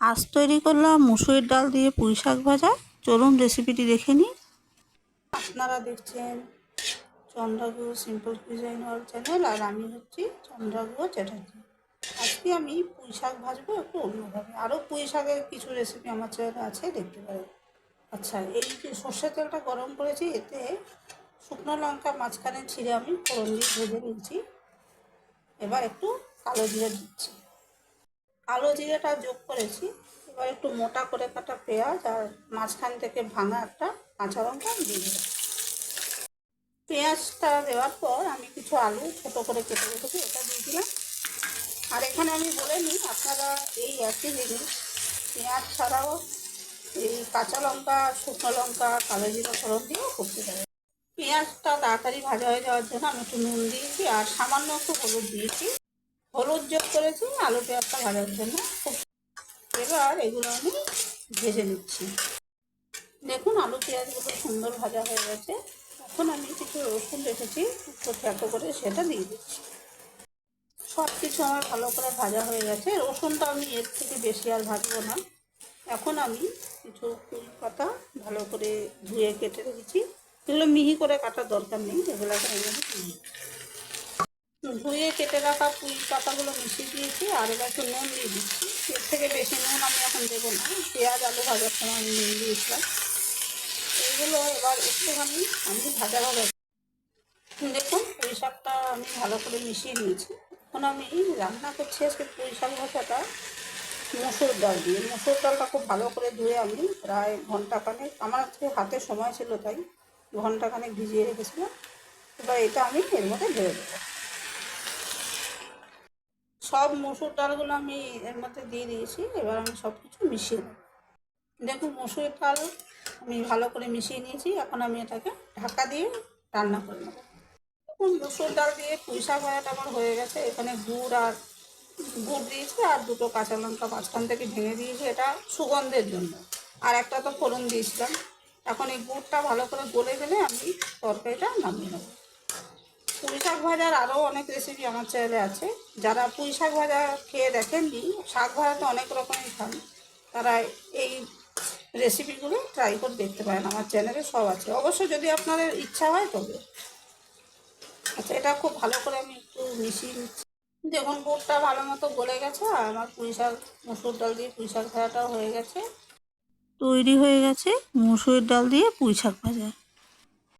আজ তৈরি করলাম মুসুরির ডাল দিয়ে পুঁই শাক ভাজা। চলুন রেসিপিটি দেখে নিই। আপনারা দেখছেন চন্দ্রাগু সিম্পল কুইজাইন অল চ্যানেল আর আমি হচ্ছি চন্দ্রাগু চ্যাটার্জি আজকে আমি পুঁই শাক ভাজবো একটু অন্যভাবে। আরও পুঁই শাকের কিছু রেসিপি আমার চ্যানেলে আছে, দেখতে পারেন। আচ্ছা এই যে সর্ষের তেলটা গরম করেছি, এতে শুকনো লঙ্কা, মাঝখানে ছিঁড়ে আমি ফোড়ন দিয়ে ভেজে নিয়েছি। এবার একটু কালো জিরে দিচ্ছি। কালো জিরেটা যোগ করেছি। এবার একটু মোটা করে কাটা পেঁয়াজ আর মাঝখান থেকে ভাঙা একটা কাঁচা লঙ্কা দিয়ে দেবো। পেঁয়াজটা দেওয়ার পর আমি কিছু আলু ছোটো করে কেটে রেখেছি, এটা দিয়ে দিলাম। আর এখানে আমি বলে নিই, আপনারা এই একই জিনিস, পেঁয়াজ ছাড়াও এই কাঁচা লঙ্কা, শুকনো লঙ্কা, কালো জিরা, ফোড়ন দিয়েও করতে পারেন। পেঁয়াজটা তাড়াতাড়ি ভাজা হয়ে যাওয়ার জন্য আমি একটু নুন দিয়েছি আর সামান্য একটু হলুদ দিয়েছি। হলুদ যোগ করেছি, আলু পেঁয়াজটা ভাজার জন্য। এবার এগুলো আমি ভেজে নিচ্ছি। দেখুন, আলু পেঁয়াজগুলো সুন্দর ভাজা হয়ে গেছে। এখন আমি কিছু রসুন রেখেছি ছোটো করে সেটা দিয়ে দিচ্ছি। সব কিছু আমার ভালো করে ভাজা হয়ে গেছে। রসুনটা আমি এর থেকে বেশি আর ভাজবো না। এখন আমি কিছু ফুল পাতা ভালো করে ধুয়ে কেটে রেখেছি। এগুলো মিহি করে কাটার দরকার নেই এগুলো আমি দিই। ধুয়ে কেটে রাখা পুঁই পাতাগুলো মিশিয়ে দিয়েছি, আর এবার একটু নুন দিয়ে দিচ্ছি। এর থেকে বেশি নুন আমি এখন দেবো না। পেঁয়াজ, আলু ভাজার সময় আমি নুন দিয়েছিলাম। এইগুলো এবার একটুখানি আমি ভাজা ভাজা দেখুন, পুঁই শাকটা আমি ভালো করে মিশিয়ে নিয়েছি। এখন আমি রান্না করছি আজকে পুঁই শাক ভাজাটা মসুর ডাল দিয়ে। মসুর ডালটা খুব ভালো করে ধুয়ে আমি প্রায় ঘন্টাখানেক, আমার আজকে হাতে সময় ছিল তাই ঘন্টাখানেক ভিজিয়ে রেখেছিলাম। এবার এটা আমি এর মধ্যে ধুয়ে দেবো। সব মসুর ডালগুলো আমি এর মধ্যে দিয়ে দিয়েছি, এবার আমি সব কিছু মিশিয়ে নেব। দেখুন মসুর ডাল আমি ভালো করে মিশিয়ে নিয়েছি, এখন আমি এটাকে ঢাকা দিয়ে রান্না করে নেব। দেখুন মসুর ডাল দিয়ে পুঁই শাক ভাজাটা আমার হয়ে গেছে, এখানে গুড় আর গুড় দিয়েছি আর দুটো কাঁচা লঙ্কা মাঝখান থেকে ভেঙে দিয়েছি, এটা সুগন্ধের জন্য। আর একটা তো ফোড়ন দিয়েছিলাম। এখন এই গুড়টা ভালো করে গলে গেলে আমি তরকারিটা নামিয়ে নেব। পুঁই শাক ভাজার আরও অনেক রেসিপি আমার চ্যানেলে আছে। যারা পুঁই শাক ভাজা খেয়ে দেখেননি, শাক ভাজা তো অনেক রকমই খান। তারা এই রেসিপিগুলো ট্রাই করে দেখতে পারেন, আমার চ্যানেলে সব আছে। অবশ্য যদি আপনাদের ইচ্ছা হয় তবে। আচ্ছা এটা খুব ভালো করে আমি একটু মিশিয়ে নিচ্ছি। দেখুন গুড়টা ভালো মতো গলে গেছে, আর আমার পুঁই শাক, মুসুর ডাল দিয়ে পুঁই শাক ভাজাটাও হয়ে গেছে। তৈরি হয়ে গেছে মুসুর ডাল দিয়ে পুঁই শাক ভাজা।